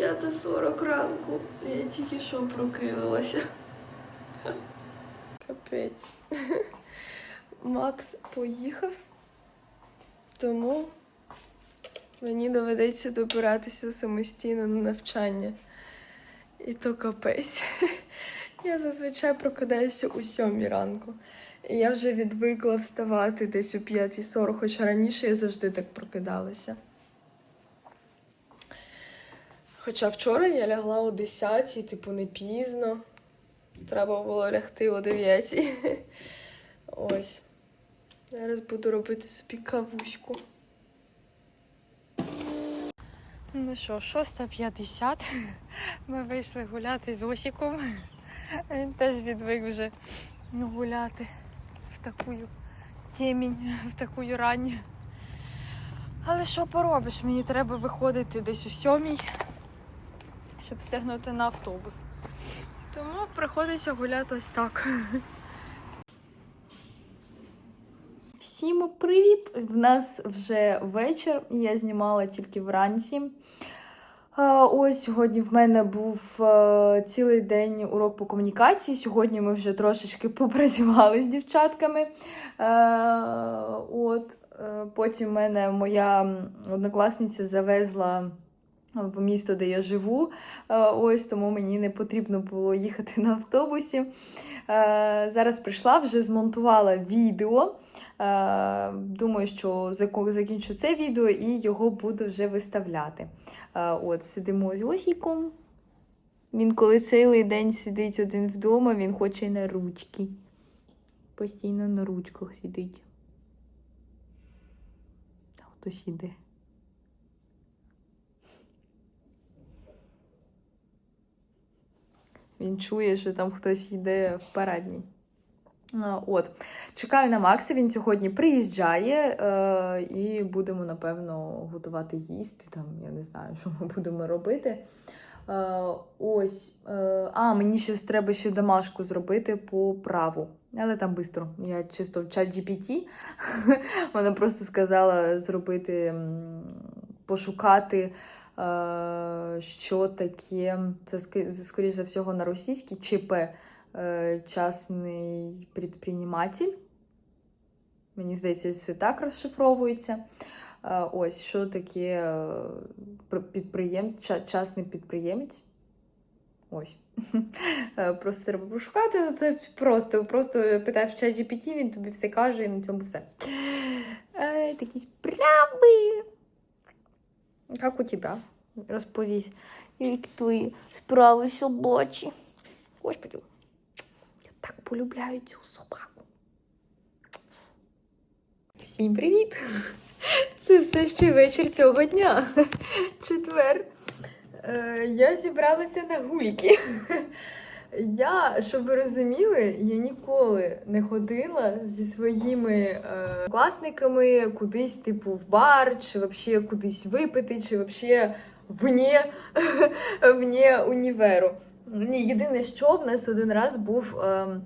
5.40 ранку. Я тільки що прокинулася. Капець. Макс поїхав, тому мені доведеться добиратися самостійно на навчання. І то капець. Я зазвичай прокидаюся у сьомій ранку. І я вже відвикла вставати десь о 5.40, хоча раніше я завжди так прокидалася. Хоча вчора я лягла о 10, типу, не пізно. Треба було лягти о 9. Ось. Зараз буду робити собі кавуську. Ну що, 6.50. Ми вийшли гуляти з Осіком. Він теж відвик вже гуляти в таку темінь, в таку рань. Але що поробиш? Мені треба виходити десь о сьомій, щоб встигнути на автобус. Тому приходиться гуляти ось так. Всім привіт! В нас вже вечір. Я знімала тільки вранці. Ось сьогодні в мене був е, цілий день урок по комунікації. Сьогодні ми вже трошечки попрацювали з дівчатками. Е, От е, потім мене моя однокласниця завезла в місто, де я живу. Е, Ось тому мені не потрібно було їхати на автобусі. Е, Зараз прийшла, вже змонтувала відео. Е, Думаю, що закінчу це відео і його буду вже виставляти. От, сидимо з Осіком. Він коли цілий день сидить один вдома, він хоче на ручки. Постійно на ручках сидить. Там хтось іде. Він чує, що там хтось йде в парадній. От, чекаю на Макса. Він сьогодні приїжджає е, і будемо, напевно, готувати їсти. Там я не знаю, що ми будемо робити. Е, ось, е, а, мені ще треба ще домашку зробити по праву. Але там швидко. Я чисто в чат GPT. Вона просто сказала зробити, пошукати, що таке. Це скоріш за всього на російській ЧП е, частний предприниматель. Мені здається, це так розшифровується. Е, Ось що таке е, пр- підприєм... частний підприємець. Ось. Е, Просто треба пошукати. Ну, це просто, просто питаєш чат GPT, він тобі все каже, і на цьому все. Е, Такі справи. Як у тебе? Розповісь, як твої справи собачі. Господи, я так полюбляю цю собаку. Всім привіт! Це все ще вечір цього дня. Четвер. Е, я зібралася на гульки. Я, щоб ви розуміли, я ніколи не ходила зі своїми е, класниками кудись, типу, в бар, чи взагалі кудись випити, чи взагалі вне, вне універу. Ні, єдине, що в нас один раз був. ем,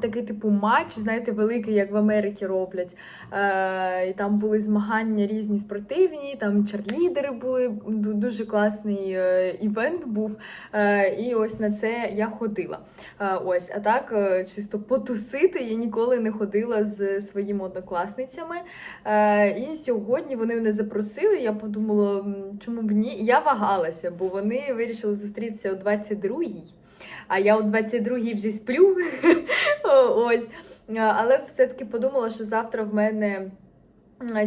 Такий типу матч, знаєте, великий, як в Америці роблять. Е, і там були змагання різні спортивні, там черлідери були. Дуже класний е, івент був. Е, і ось на це я ходила. Е, ось, а так, е, чисто потусити я ніколи не ходила з своїми однокласницями. Е, і сьогодні вони мене запросили. Я подумала, чому б ні? Я вагалася, бо вони вирішили зустрітися о 22-й. А я о 22-й вже сплю. Ось. Але все-таки подумала, що завтра в мене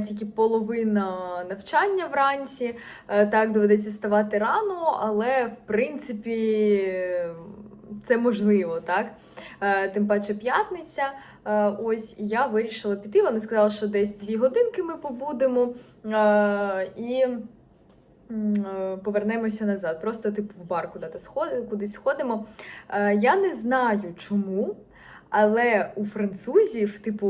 тільки половина навчання вранці. Е, Так, доведеться ставати рано, але в принципі це можливо, так? Е, Тим паче п'ятниця. Е, Ось я вирішила піти. Вони сказали, що десь дві годинки ми побудемо. І повернемося назад. Просто типу в бар куди кудись сходимо. Е, Я не знаю чому, але у французів, типу,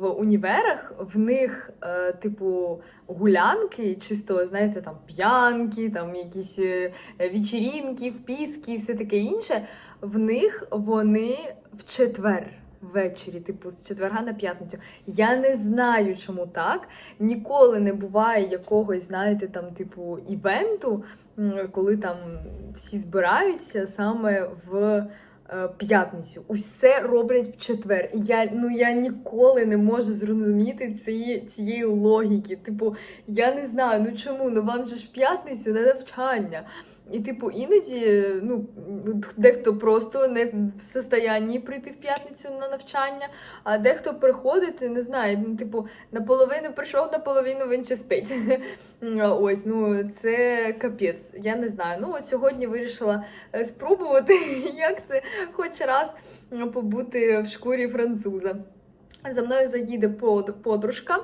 в універах в них, е, типу, гулянки, чисто, знаєте, там п'янки, там якісь е, вечірінки, і все таке інше. В них вони в четвер. Ввечері, типу з четверга на п'ятницю. Я не знаю, чому так. Ніколи не буває якогось, знаєте, там, типу, івенту, коли там всі збираються саме в е, п'ятницю. Усе роблять в четвер. Я, ну, я ніколи не можу зрозуміти цієї, цієї логіки. Типу, я не знаю, ну чому? Ну вам же ж в п'ятницю не навчання. І, типу, іноді ну, дехто просто не в состоянні прийти в п'ятницю на навчання, а дехто приходить, не знаю, ну, типу, наполовину прийшов, наполовину він ще спить. Ось, ну це капець. Я не знаю. Ну, от сьогодні вирішила е, спробувати, як це хоч раз побути в шкурі француза. За мною заїде под- подружка.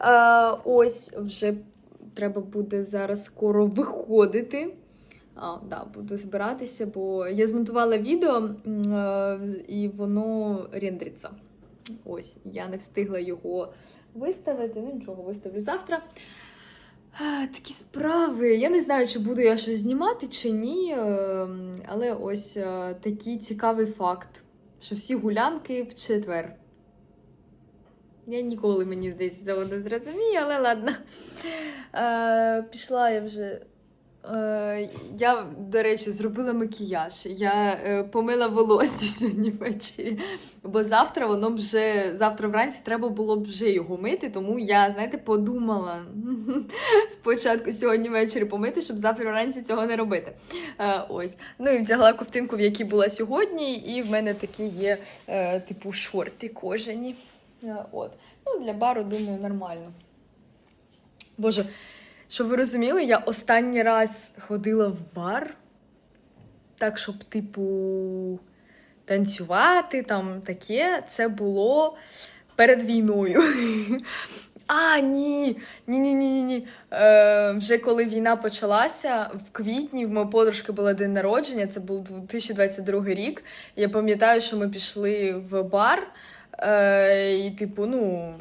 Е, ось вже треба буде зараз скоро виходити. А, да, буду збиратися, бо я змонтувала відео е, і воно рендриться. Ось, я не встигла його виставити. Ну нічого, виставлю завтра. Такі справи. Я не знаю, чи буду я щось знімати, чи ні. е, Але ось е, такий цікавий факт, що всі гулянки в четвер. Я ніколи, мені здається, цього не зрозумію, але ладно. Пішла я вже. Е, я, до речі, зробила макіяж. Я е, помила волосся сьогодні ввечері. Бо завтра воно вже завтра вранці треба було б вже його мити, тому я, знаєте, подумала спочатку сьогодні ввечері помити, щоб завтра вранці цього не робити. Е, ось. Ну і вдягла ковтинку, в якій була сьогодні, і в мене такі є, типу, шорти кожані. Е, от. Ну, для бару, думаю, нормально. Боже, щоб ви розуміли, я останній раз ходила в бар, так, щоб, типу, танцювати, там таке, це було перед війною. А, ні. Ні, ні. Е, вже коли війна почалася, в квітні в моєї подружки було день народження, це був 2022 рік. Я пам'ятаю, що ми пішли в бар. Е, і, типу, ну,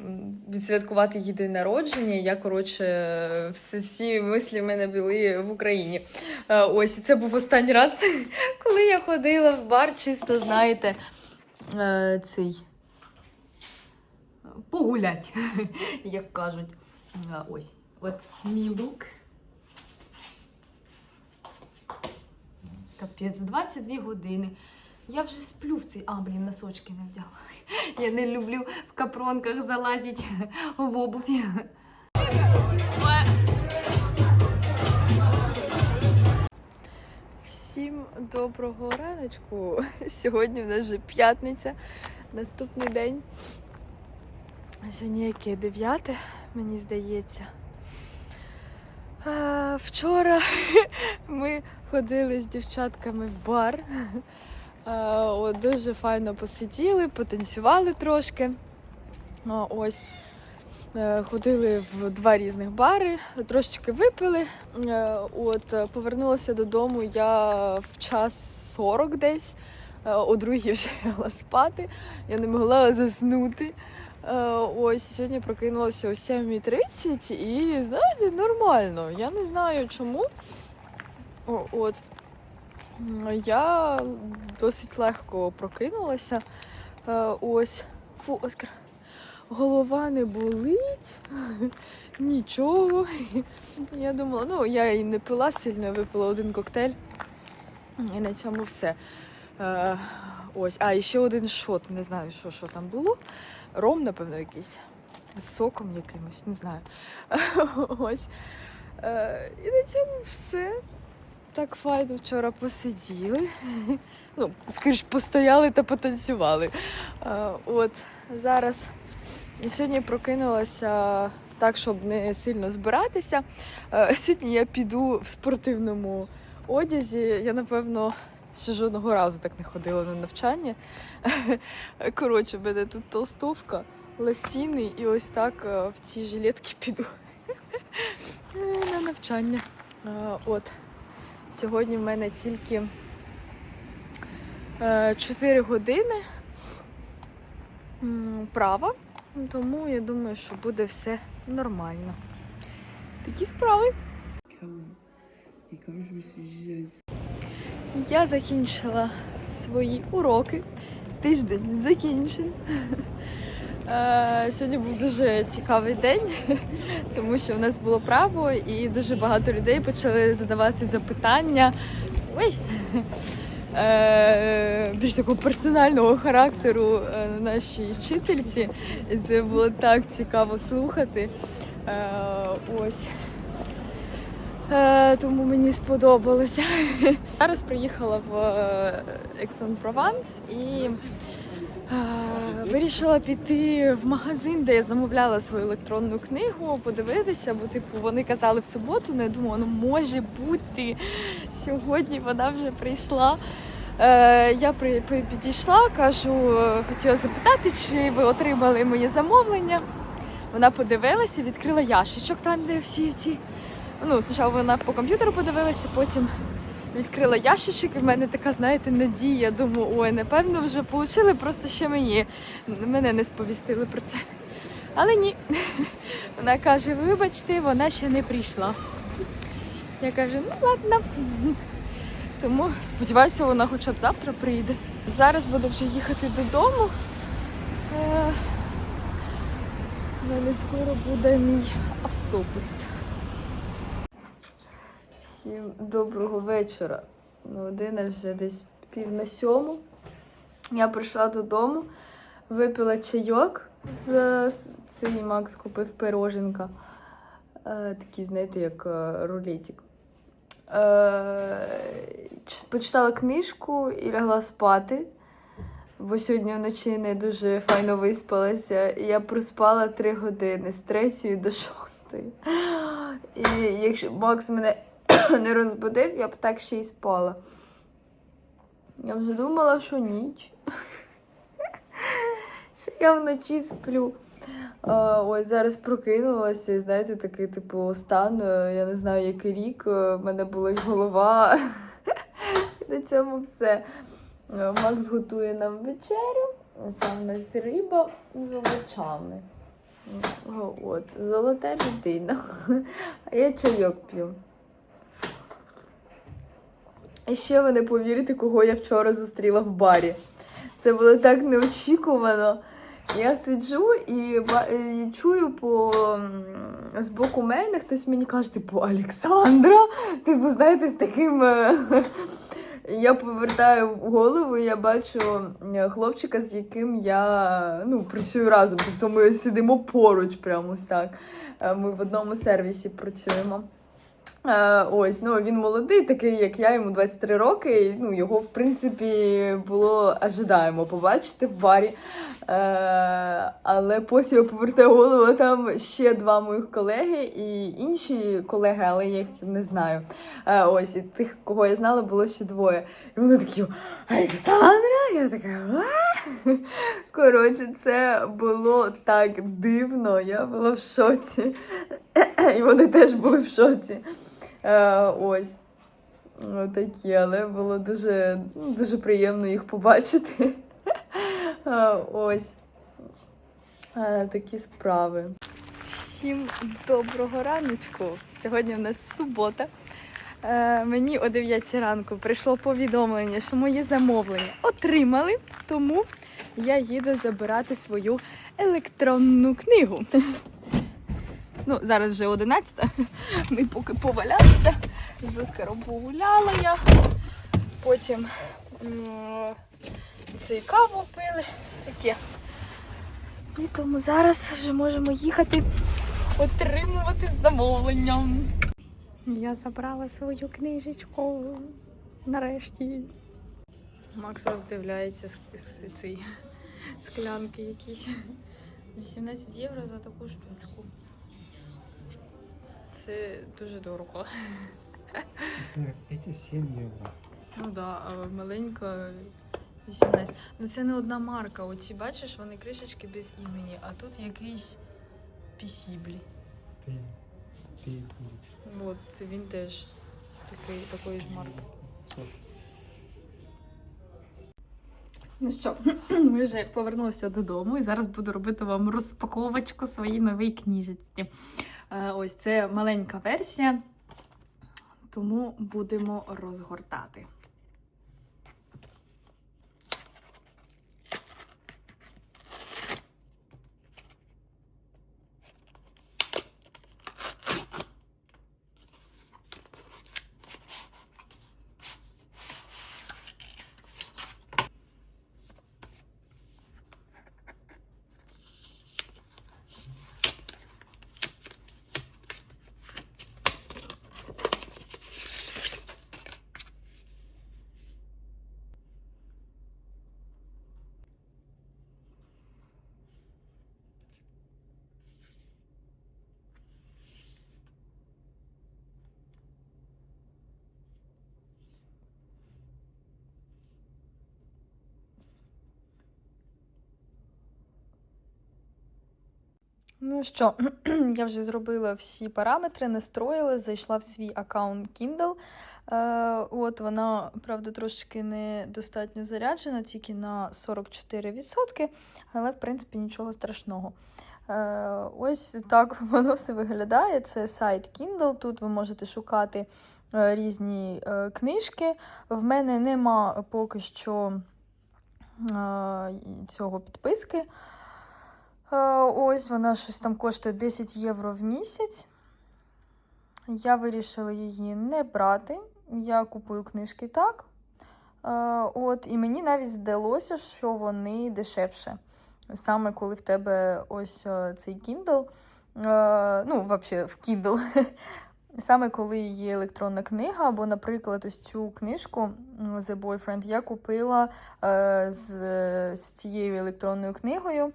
відсвяткувати її день народження. Я, коротше, всі, всі мислі в мене були в Україні. Е, ось, і це був останній раз, коли я ходила в бар, чисто, знаєте, е, цей. Погулять, як кажуть. Е, Ось. От мій лук. Капець, 22 години. Я вже сплю в цей. А, блін, носочки не вдягла. Я не люблю в капронках залазити в обувь. Всім доброго раночку. Сьогодні в нас вже п'ятниця, наступний день. Сьогодні яке дев'яте, мені здається. Вчора ми ходили з дівчатками в бар. А, от, дуже файно посиділи, потанцювали трошки. Ось. Е, Ходили в два різних бари, трошечки випили. Е, От, е, повернулася додому я в час 40 десь. Е, О другій вже лягла спати. Я не могла заснути. Е, Ось сьогодні прокинулася о 7.30 і знаєте, нормально. Я не знаю чому. От. Я досить легко прокинулася. Е, Ось. Фу, Оскар. Голова не болить, нічого. Я думала, ну я і не пила сильно, я випила один коктейль. І на цьому все. Е, ось, а і ще один шот. Не знаю, що, що там було. Ром, напевно, якийсь. З соком якимось, не знаю. Ось. Е, і на цьому все. Так файно вчора посиділи. Ну, скоріш, постояли та потанцювали. От, зараз. Сьогодні прокинулася так, щоб не сильно збиратися. Сьогодні я піду в спортивному одязі. Я, напевно, ще жодного разу так не ходила на навчання. Коротше, мене тут толстовка, лосіни, і ось так в цій жилетці піду на навчання. От. Сьогодні в мене тільки 4 години права. Тому я думаю, що буде все нормально. Такі справи. Я закінчила свої уроки. Тиждень закінчений. Е, Сьогодні був дуже цікавий день, тому що у нас було право і дуже багато людей почали задавати запитання. Ой! Е, Більш такого персонального характеру е, нашій вчительці. І це було так цікаво слухати. Ось. Тому мені сподобалося. Зараз приїхала в е, Ексон-Прованс і вирішила піти в магазин, де я замовляла свою електронну книгу, подивитися, бо типу вони казали в суботу, ну я думала, ну може бути. Сьогодні вона вже прийшла. Е, я підійшла, кажу, хотіла запитати, чи ви отримали моє замовлення. Вона подивилася, відкрила ящичок там, де всі ці. Ну, спочатку вона по комп'ютеру подивилася, потім відкрила ящичок, і в мене така, знаєте, надія. Думаю, ой, напевно, вже отримали, просто ще мені. Мене не сповістили про це. Але ні. Вона каже: вибачте, вона ще не прийшла. Я кажу, ну ладно. Тому сподіваюся, вона хоча б завтра прийде. Зараз буду вже їхати додому. Е, У мене скоро буде мій автобус. Всім доброго вечора. Ну, година вже десь пів на сьому. Я прийшла додому, випила чайок з, цей Макс купив пироженка. Е, такі, знаєте, як е, рулетик. Е, почитала книжку і лягла спати. Бо сьогодні вночі не дуже файно виспалася. І я проспала три години з третьої до шостої. І якщо Макс мене не розбудив, я б так ще й спала. Я вже думала, що ніч. Що я вночі сплю. А, ось зараз прокинулася, і знаєте, такий типу стан. е, Я не знаю, який рік. е, В мене болить голова. На цьому все. Е, Макс готує нам вечерю. Там у нас риба з овочами. От, золота людина. А я чайок п'ю. І ще ви не повірите, кого я вчора зустріла в барі. Це було так неочікувано. Я сиджу і, і чую по з боку мене хтось мені каже, типу, Олександра. Типу, знаєте, з таким. е, Я повертаю голову, я бачу е, хлопчика, з яким я ну, працюю разом. Тобто ми сидимо поруч, прямо ось так. Е, Ми в одному сервісі працюємо. Е, ось, ну він молодий, такий, як я, йому 23 роки. І, ну, його, в принципі, було ожидаємо побачити в барі. Е, але потім я повертаю голову, там ще два моїх колеги і інші колеги, але я їх не знаю. Е, ось, і тих, кого я знала, було ще двоє. І вони такі: Олександра? Я така. «А?» Коротше, це було так дивно. Я була в шоці. І вони теж були в шоці. Е, ось. Такі, але було дуже, дуже приємно їх побачити. Е, ось. Е, Такі справи. Всім доброго раночку. Сьогодні в нас субота. Мені о 9 ранку прийшло повідомлення, що моє замовлення отримали, тому я їду забирати свою електронну книгу. Ну, зараз вже 11. Ми поки повалялися. З Оскаром погуляла я. Потім цей каву пили. Таке. І тому зараз вже можемо їхати отримувати замовлення. Я забрала свою книжечку. Нарешті. Макс роздивляється з, з цієї склянки якісь. 18 євро за таку штучку. Це дуже дорого. 45 и 7 євро. Ну так, да, а маленька 18. Ну це не одна марка. Оці бачиш, вони кришечки без імені, а тут якийсь пісіблі. От він теж такий, такої ж марки. Ну що, ми вже повернулися додому і зараз буду робити вам розпаковочку своїй нової книжечці. Е, Ось це маленька версія, тому будемо розгортати. Ну що, я вже зробила всі параметри, настроїла, зайшла в свій аккаунт Kindle. Е, от вона, правда, трошки недостатньо заряджена, тільки на 44%, але в принципі нічого страшного. Е, ось так воно все виглядає. Це сайт Kindle. Тут ви можете шукати е, різні е, книжки. В мене нема поки що е, цього підписки. Е, Ось вона щось там коштує 10 євро в місяць. Я вирішила її не брати. Я купую книжки так. Е, От, і мені навіть здалося, що вони дешевше. Саме коли в тебе ось е, цей Kindle. Ну, взагалі, в Kindle. Саме коли є електронна книга, або, наприклад, ось цю книжку The Boyfriend я купила з, з цією електронною книгою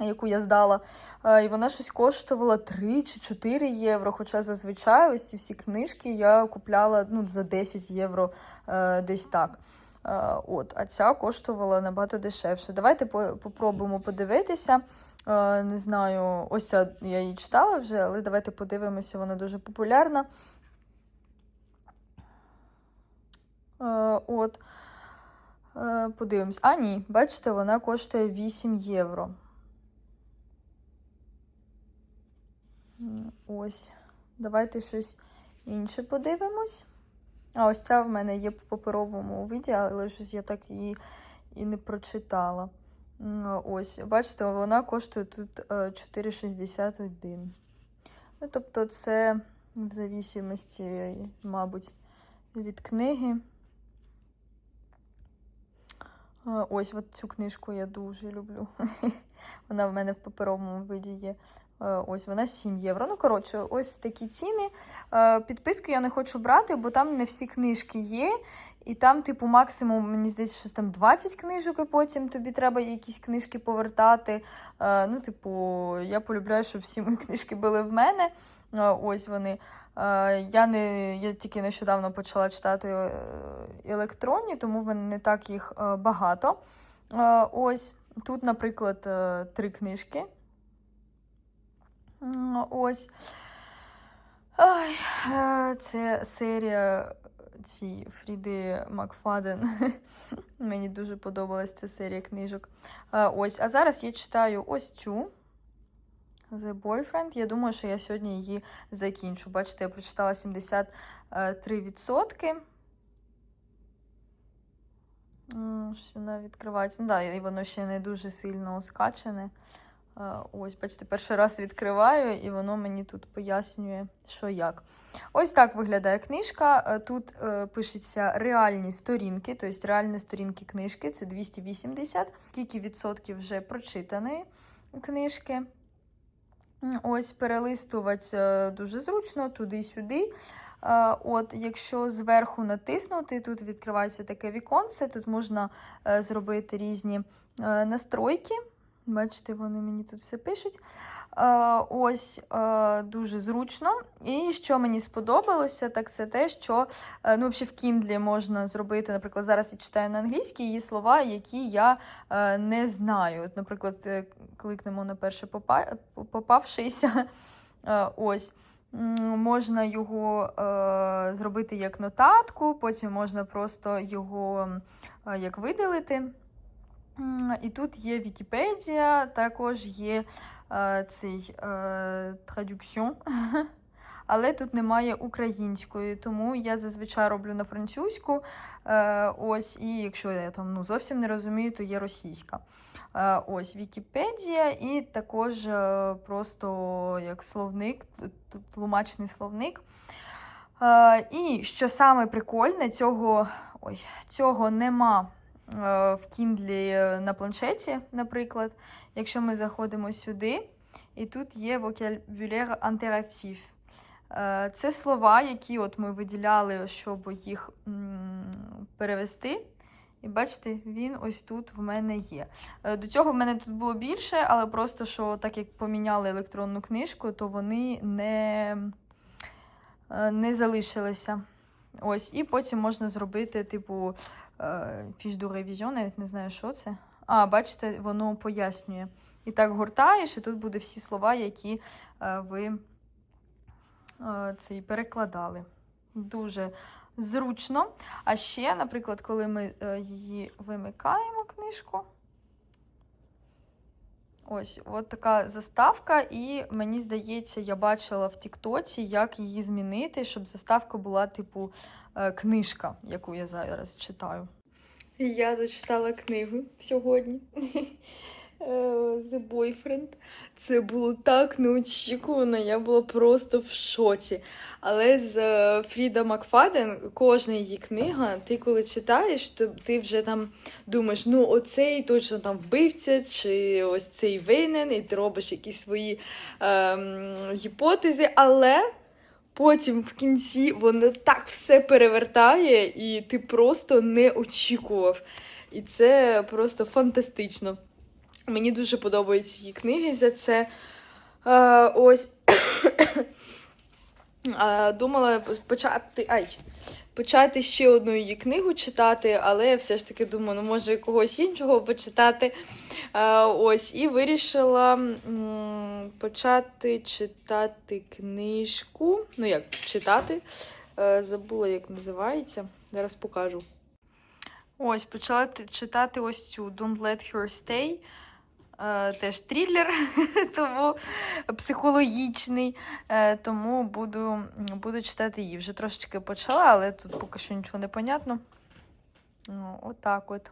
яку я здала, е, і вона щось коштувала 3 чи 4 євро. Хоча зазвичай ось ці всі книжки я купляла ну, за 10 євро е, десь так. Е, От, а ця коштувала набагато дешевше. Давайте по- попробуємо подивитися. Не знаю, ось ця я її читала вже, але давайте подивимося, вона дуже популярна. От. Подивимось. А, ні, бачите, вона коштує 8 євро. Ось. Давайте щось інше подивимось. А ось ця в мене є в паперовому виді, але щось я так її і не прочитала. Ось, бачите, вона коштує тут е, 4,61. Ну, тобто, це в зависимості, мабуть, від книги. Е, Ось от цю книжку я дуже люблю. Вона в мене в паперовому виді є. Е, Ось вона 7 євро. Ну, коротше, ось такі ціни. Е, Підписку я не хочу брати, бо там не всі книжки є. І там, типу, максимум, мені здається, що там 20 книжок, і потім тобі треба якісь книжки повертати. Е, Ну, типу, я полюбляю, щоб всі мої книжки були в мене. Ось вони. Я не я тільки нещодавно почала читати електронні, тому в мене не так їх багато. Ось тут, наприклад, три книжки. Ось. Ай, е, це серія ці Фріди Макфаден. Мені дуже подобалась ця серія книжок. Е, Ось, а зараз я читаю ось цю. The Boyfriend. Я думаю, що я сьогодні її закінчу. Бачите, я прочитала 73%. М, Щось вона відкривається. Ну, да, і воно ще не дуже сильно скачане. Ось, бачите, перший раз відкриваю, і воно мені тут пояснює, що як. Ось так виглядає книжка. Е, Тут е, пишеться реальні сторінки, тобто реальні сторінки книжки це 280. Скільки відсотків вже прочитаної книжки. Ось перелистувати е, дуже зручно туди-сюди. От, якщо зверху натиснути, тут відкривається таке віконце, тут можна зробити різні настройки. Бачите, вони мені тут все пишуть. Е, Ось е, дуже зручно. І що мені сподобалося, так це те, що е, ну, взагалі в Kindle можна зробити, наприклад, зараз я читаю на англійській є слова, які я не знаю. От, наприклад, кликнемо на перше попа- попавшийся. Е, Ось. Можна його зробити як нотатку, потім можна просто його як видалити. І тут є Вікіпедія, також є е, цей е, традюксьон, але тут немає української, тому я зазвичай роблю на французьку. Е, ось, і якщо я там ну, зовсім не розумію, то є російська. Е, ось Вікіпедія, і також е, просто як словник, тлумачний словник. Е, і що саме прикольне, цього, ой, цього нема в Kindle е, на планшеті, наприклад. Якщо ми заходимо сюди, і тут є vocabulaire інтерактив. Е, Це слова, які от ми виділяли, щоб їх перевести. І бачите, він ось тут в мене є. Е, До цього в мене тут було більше, але просто що так як поміняли електронну книжку, то вони не, е, не залишилися. Ось, і потім можна зробити, типу, фіш до ревізіон, навіть не знаю, що це. А, бачите, воно пояснює. І так гортаєш, і тут буде всі слова, які е, ви е, цей перекладали. Дуже зручно. А ще, наприклад, коли ми е, її вимикаємо книжку. Ось, от така заставка, і мені здається, я бачила в Тіктоці, як її змінити, щоб заставка була, типу, е, книжка, яку я зараз читаю. Я дочитала книгу сьогодні. Е, The Boyfriend. Це було так неочікувано, я була просто в шоці. Але з е, Фріда Макфаден, кожна її книга, ти коли читаєш, то ти вже там думаєш, ну оцей точно там вбивця, чи ось цей винен, і ти робиш якісь свої ем, гіпотези, але потім в кінці воно так все перевертає, і ти просто не очікував. І це просто фантастично. Мені дуже подобаються її книги за це. Е, ось Е, думала почати. Ай, почати ще одну її книгу читати, але я все ж таки думаю, ну може когось іншого почитати. Е, ось, і вирішила м, почати читати книжку. Ну, як читати? Е, забула, як називається. Зараз покажу. Ось, почала читати ось цю Don't Let Her Stay. Е, теж трилер, тому психологічний. Е, тому буду, буду читати її. Вже трошечки почала, але тут поки що нічого не понятно. Ну, отак от.